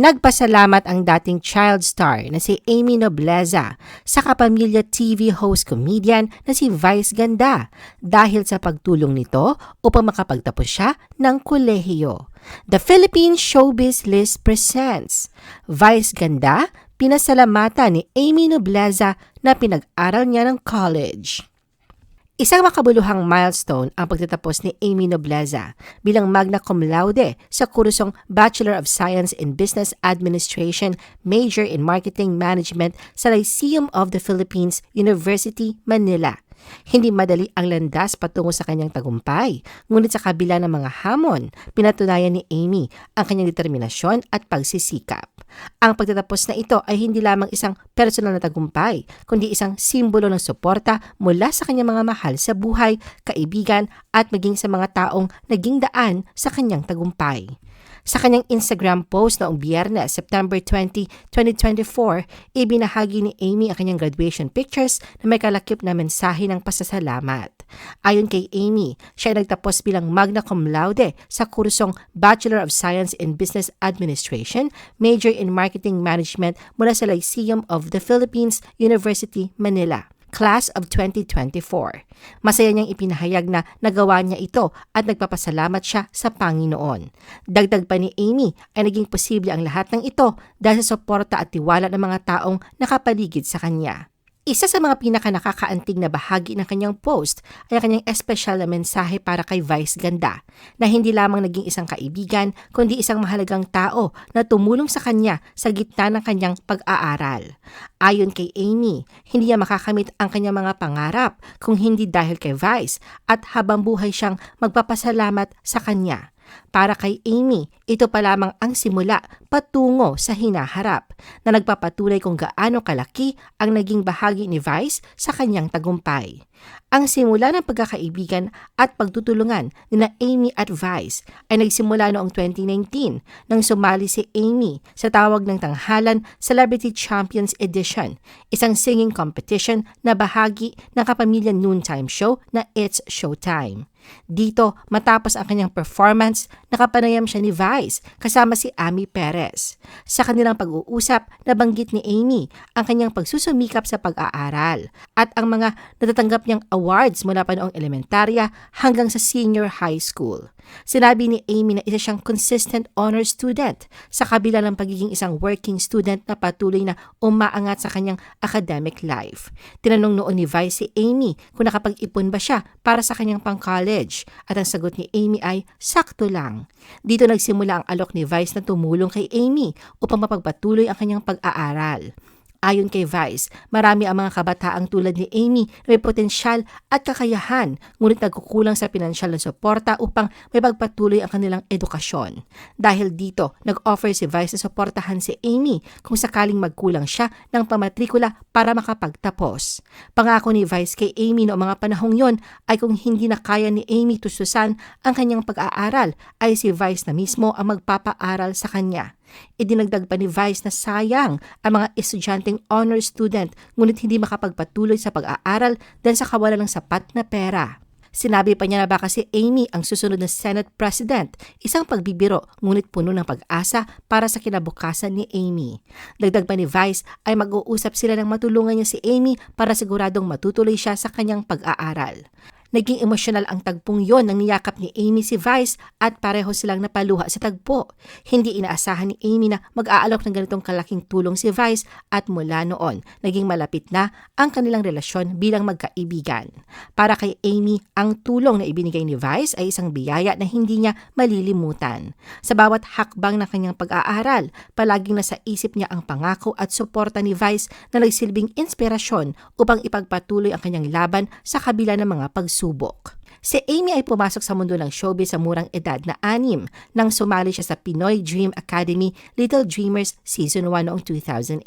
Nagpasalamat ang dating child star na si Amy Nobleza sa kapamilya TV host comedian na si Vice Ganda dahil sa pagtulong nito upang makapagtapos siya ng kolehiyo. The Philippine Showbiz List presents Vice Ganda, pinasalamatan ni Amy Nobleza na pinag-aral niya ng college. Isang makabuluhang milestone ang pagtatapos ni Amy Nobleza bilang magna cum laude sa kursong Bachelor of Science in Business Administration, major in Marketing Management sa Lyceum of the Philippines, University, Manila. Hindi madali ang landas patungo sa kanyang tagumpay, ngunit sa kabila ng mga hamon, pinatunayan ni Amy ang kanyang determinasyon at pagsisikap. Ang pagtatapos na ito ay hindi lamang isang personal na tagumpay, kundi isang simbolo ng suporta mula sa kanyang mga mahal sa buhay, kaibigan at maging sa mga taong naging daan sa kanyang tagumpay. Sa kanyang Instagram post noong biyernes, September 20, 2024, ibinahagi ni Amy ang kanyang graduation pictures na may kalakip na mensahe ng pasasalamat. Ayon kay Amy, siya ay nagtapos bilang magna cum laude sa kursong Bachelor of Science in Business Administration, major in Marketing Management mula sa Lyceum of the Philippines, University, Manila. Class of 2024. Masaya niyang ipinahayag na nagawa niya ito at nagpapasalamat siya sa Panginoon. Dagdag pa ni Amy ay naging posible ang lahat ng ito dahil sa suporta at tiwala ng mga taong nakapaligid sa kanya. Isa sa mga pinaka-nakakaantig na bahagi ng kanyang post ay ang kanyang espesyal na mensahe para kay Vice Ganda na hindi lamang naging isang kaibigan kundi isang mahalagang tao na tumulong sa kanya sa gitna ng kanyang pag-aaral. Ayon kay Amy, hindi niya makakamit ang kanyang mga pangarap kung hindi dahil kay Vice at habang buhay siyang magpapasalamat sa kanya. Para kay Amy, ito pa lamang ang simula patungo sa hinaharap na nagpapatuloy kung gaano kalaki ang naging bahagi ni Vice sa kanyang tagumpay. Ang simula ng pagkakaibigan at pagtutulungan ni na Amy at Vice ay nagsimula noong 2019 nang sumali si Amy sa tawag ng tanghalan Celebrity Champions Edition, isang singing competition na bahagi ng kapamilya noontime show na It's Showtime. Dito, matapos ang kanyang performance, nakapanayam siya ni Vice kasama si Amy Perez. Sa kanilang pag-uusap, nabanggit ni Amy ang kanyang pagsusumikap sa pag-aaral at ang mga natatanggap niyang awards mula pa noong elementarya hanggang sa senior high school. Sinabi ni Amy na isa siyang consistent honor student sa kabila ng pagiging isang working student na patuloy na umaangat sa kanyang academic life. Tinanong noon ni Vice si Amy kung nakapag-ipon ba siya para sa kanyang pang-college at ang sagot ni Amy ay sakto lang. Dito nagsimula ang alok ni Vice na tumulong kay Amy upang mapagpatuloy ang kanyang pag-aaral. Ayon kay Vice, marami ang mga kabataang tulad ni Amy na may potensyal at kakayahan ngunit nagkukulang sa pinansyal na suporta upang may pagpatuloy ang kanilang edukasyon. Dahil dito, nag-offer si Vice na suportahan si Amy kung sakaling magkulang siya ng pamatrikula para makapagtapos. Pangako ni Vice kay Amy noong mga panahong yon ay kung hindi na kaya ni Amy tustusan ang kanyang pag-aaral ay si Vice na mismo ang magpapaaral sa kanya. Idinagdag pa ni Vice na sayang ang mga estudyanteng honor student ngunit hindi makapagpatuloy sa pag-aaral dahil sa kawalan ng sapat na pera. Sinabi pa niya na baka si Amy ang susunod na Senate President, isang pagbibiro ngunit puno ng pag-asa para sa kinabukasan ni Amy. Dagdag pa ni Vice ay mag-uusap sila ng matulungan niya si Amy para siguradong matutuloy siya sa kanyang pag-aaral. Naging emosyonal ang tagpong yon nang niyakap ni Amy si Vice at pareho silang napaluha sa tagpo. Hindi inaasahan ni Amy na mag-aalok ng ganitong kalaking tulong si Vice at mula noon, naging malapit na ang kanilang relasyon bilang magkaibigan. Para kay Amy, ang tulong na ibinigay ni Vice ay isang biyaya na hindi niya malilimutan. Sa bawat hakbang ng kanyang pag-aaral, palaging nasa isip niya ang pangako at suporta ni Vice na nagsilbing inspirasyon upang ipagpatuloy ang kanyang laban sa kabila ng mga pagsubok pagsubok. Si Amy ay pumasok sa mundo ng showbiz sa murang edad na anim nang sumali siya sa Pinoy Dream Academy Little Dreamers Season 1 noong 2008.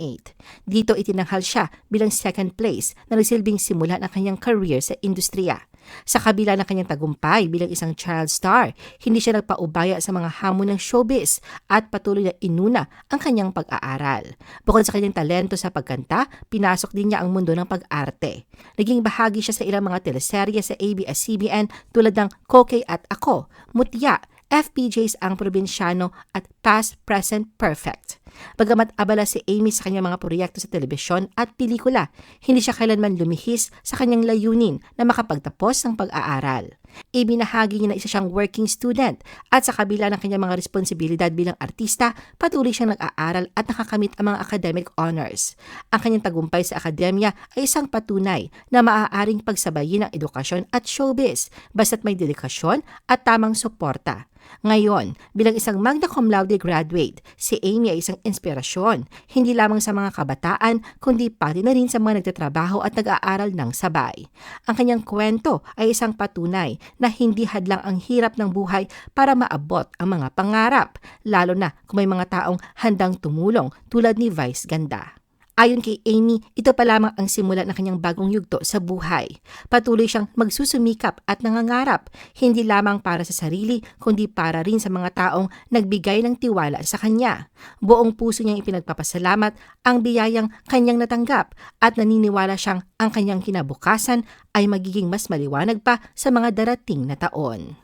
Dito itinanghal siya bilang second place na nagsilbing simula ng kanyang career sa industriya. Sa kabila ng kanyang tagumpay bilang isang child star, hindi siya nagpaubaya sa mga hamon ng showbiz at patuloy na inuna ang kanyang pag-aaral. Bukod sa kanyang talento sa pagkanta, pinasok din niya ang mundo ng pag-arte. Naging bahagi siya sa ilang mga teleserye sa ABS-CBN tulad ng Kokey at Ako, Mutya, FPJs ang probinsyano at Past Present Perfect. Bagamat abala si Amy sa kanyang mga proyekto sa telebisyon at pelikula, hindi siya kailanman lumihis sa kanyang layunin na makapagtapos ng pag-aaral. Ibinahagi niya na isa siyang working student at sa kabila ng kanyang mga responsibilidad bilang artista, patuloy siyang nag-aaral at nakakamit ang mga academic honors. Ang kanyang tagumpay sa akademya ay isang patunay na maaaring pagsabayin ang edukasyon at showbiz basta't may dedikasyon at tamang suporta. Ngayon, bilang isang magna cum laude graduate, si Amy ay isang inspirasyon, hindi lamang sa mga kabataan, kundi pati na rin sa mga nagtatrabaho at nag-aaral ng sabay. Ang kanyang kwento ay isang patunay na hindi hadlang ang hirap ng buhay para maabot ang mga pangarap, lalo na kung may mga taong handang tumulong tulad ni Vice Ganda. Ayon kay Amy, ito pa lamang ang simula ng kanyang bagong yugto sa buhay. Patuloy siyang magsusumikap at nangangarap, hindi lamang para sa sarili, kundi para rin sa mga taong nagbigay ng tiwala sa kanya. Buong puso niyang ipinagpapasalamat ang biyayang kanyang natanggap at naniniwala siyang ang kanyang kinabukasan ay magiging mas maliwanag pa sa mga darating na taon.